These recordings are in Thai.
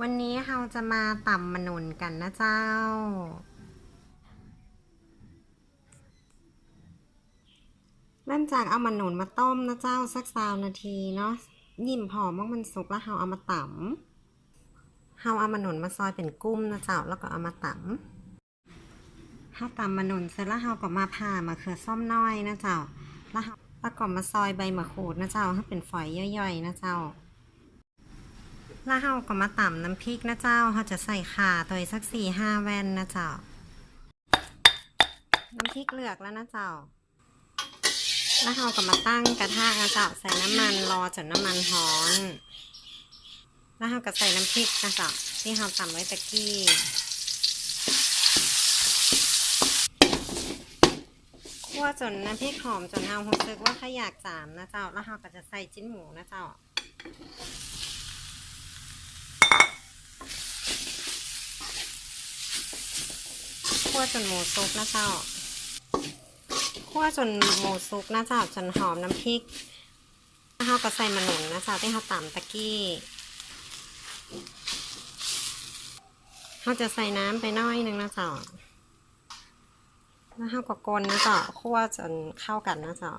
วันนี้เราจะมาต่ำมนุนกันนะเจ้า เริ่มจากเอามนุนมาต้มนะเจ้าสักสาวนาทีเนาะยิ่มพอมักมันสุกแล้วเราเอามาต่ำเราเอามนุนมาซอยเป็นกุ้มนะเจ้าแล้วก็เอามาต่ำเราต่ำมนุนเสร็จแล้วเราก็มาผ่ามะเขือส้มน้อยนะเจ้าแล้วเราแล้วก็มาซอยใบมะกรูดนะเจ้าให้เป็นฝอยย่อยๆนะเจ้า แล้วเราก็มาต่ำน้ำพริกนะเจ้าเราจะใส่ข่าตัวสักสี่ห้าแว่นนะเจ้า น้ำพริกเหลือกแล้วนะเจ้า แล้วเราก็มาตั้งกระทะนะเจ้าใส่น้ำมันรอจนน้ำมันร้อน แล้วเราก็ใส่น้ำพริกนะเจ้าที่เราตำไว้ตะกี้คั่วจนน้ำพริกหอมจนเรารู้สึกว่าขยากจามนะเจ้า แล้วเราก็จะใส่จิ้นหมูนะเจ้า คั่วจนหมูสุกนะเจ้าคั่วจนหมูสุกนะเจ้าจนหอมน้ำพริกแล้วเราก็ใส่มะหนุนนะเจ้าที่เราตำตะกี้เราจะใส่น้ำไปน้อยหนึงนะเจ้าแล้วเราก็กลนนะเจ้าคั่วจนเข้ากันนะเจ้า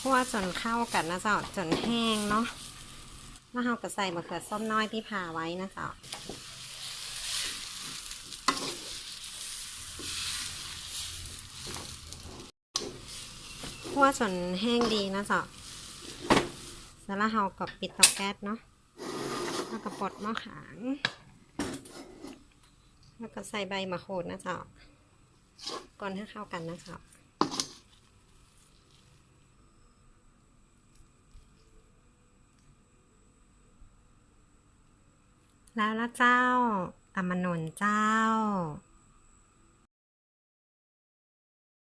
คั่วจนเข้ากันนะเจ้าจนแห้งเนาะ แล้วเราก็ใส่มะเขือส้มน้อยที่ผ่าไว้นะจ๊ะคั่วจนแห้งดีนะจ๊ะแล้วเราก็ปิดเตาแก๊สเนาะ แล้วก็ปลดหม้อขาง แล้วก็ใส่ใบมะกรูดนะจ๊ะก่อนให้เข้ากันนะจ๊ะ แล้วละเจ้าอมนนเจ้า